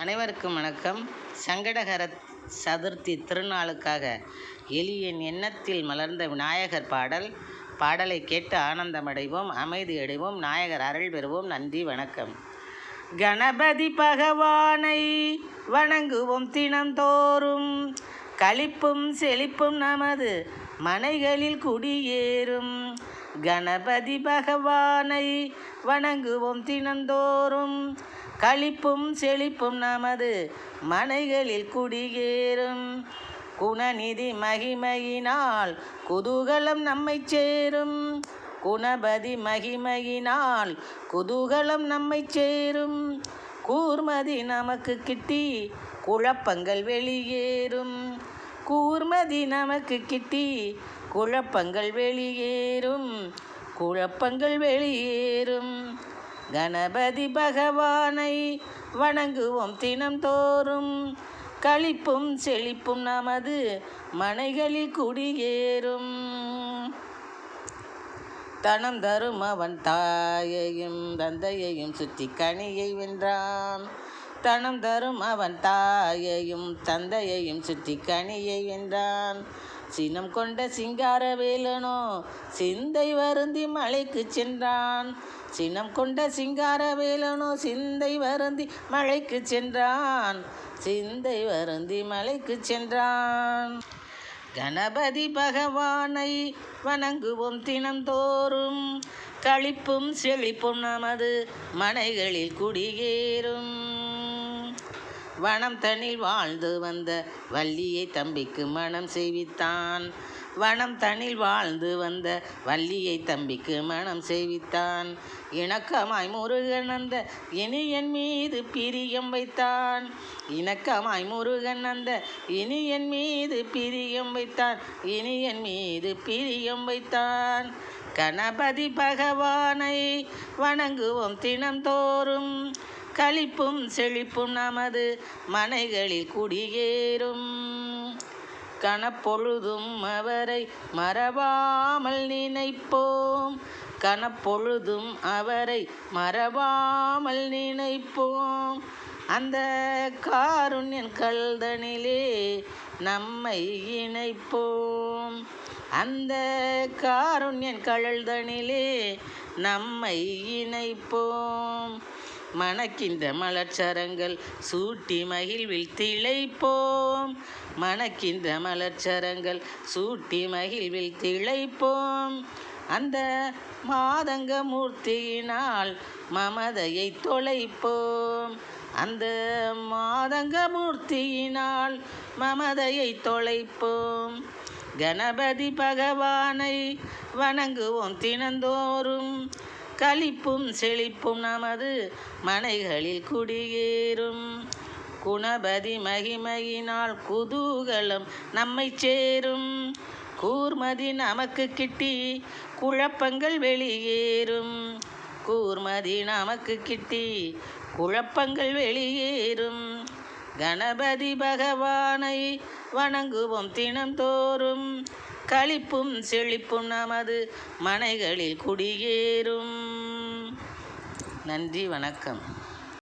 அனைவருக்கும் வணக்கம். சங்கடகர சதுர்த்தி திருநாளுக்காக எலியின் எண்ணத்தில் மலர்ந்த விநாயகர் பாடல். பாடலை கேட்டு ஆனந்தமடைவோம் அமைதி அடைவோம் நாயகர் அருள் பெறுவோம். நன்றி வணக்கம். கணபதி பகவானை வணங்குவோம் தினந்தோறும். களிப்பும் செழிப்பும் நமது மனைகளில் குடியேறும். கணபதி பகவானை வணங்குவோம் தினந்தோறும். களிப்பும் செழிப்பும் நமது மனைகளில் குடியேறும் குணநிதி மகிமையினால் குதூகலம் நம்மை சேரும். குணபதி மகிமையினால் குதூகலம் நம்மை சேரும். கூர்மதி நமக்கு கிட்டி குழப்பங்கள் வெளியேறும். கூர்மதி நமக்கு கிட்டி குழப்பங்கள் வெளியேறும். குழப்பங்கள் வெளியேறும். கணபதி பகவானை வணங்குவோம் தினம்தோறும். களிப்பும் செழிப்பும் நமது மனைகளில் குடியேறும். தனம் தரும் அவன் தாயையும் தந்தையையும் சுற்றி கனியை வென்றான். தனம் தரும் அவன் தாயையும் தந்தையையும் சுற்றி கனியை வென்றான். சினம் கொண்ட சிங்கார வேலனோ சிந்தை வருந்தி மலைக்கு சென்றான். சினம் கொண்ட சிங்கார வேலனோ சிந்தை வருந்தி மலைக்கு சென்றான். சிந்தை வருந்தி மலைக்கு சென்றான். கணபதி பகவானை வணங்குவோம் தினந்தோறும். களிப்பும் செழிப்பும் நமது மனைகளில் குடியேறும். வனம் தனில் வாழ்ந்து வந்த வள்ளியை தம்பிக்கு மனம் செய்வித்தான். வனம் தனில் வாழ்ந்து வந்த வள்ளியை தம்பிக்கு மனம் செய்வித்தான். இணக்கமாய் முருகன் அந்த இனியன் மீது பிரியம் வைத்தான். இணக்கமாய் முருகன் அந்த இனியன் மீது பிரியம் வைத்தான். இனியன் மீது பிரியம் வைத்தான். கணபதி பகவானை வணங்குவோம் தினந்தோறும். களிப்பும் செழிப்பும் நமது மனைகளில் குடியேறும். கணப்பொழுதும் அவரை மறவாமல் நினைப்போம். கணப்பொழுதும் அவரை மறவாமல் நினைப்போம். அந்த காருண்யன் கல்தனிலே நம்மை இணைப்போம். அந்த காருண்யன் கழல்தனிலே நம்மை இணைப்போம். மணக்கின்ற மலர்ச்சரங்கள் சூட்டி மகிழ்வில் திளைப்போம். மணக்கின்ற மலர்ச்சரங்கள் சூட்டி மகிழ்வில் திளைப்போம். அந்த மாதங்க மூர்த்தியினால் மமதையை தொலைப்போம். அந்த மாதங்க மூர்த்தியினால் மமதையை தொலைப்போம். கணபதி பகவானை வணங்குவோம் தினந்தோறும். களிப்பும் செழிப்பும் நமது மனைகளில் குடியேறும். குணபதி மகிமையினால் குதூகலம் நம்மை சேரும். கூர்மதி நமக்கு கிட்டி குழப்பங்கள் வெளியேறும். கூர்மதி நமக்கு கிட்டி குழப்பங்கள் வெளியேறும். கணபதி பகவானை வணங்குவோம் தினந்தோறும். களிப்பும் செழிப்பும் நமது மனைகளில் குடியேறும். நன்றி வணக்கம்.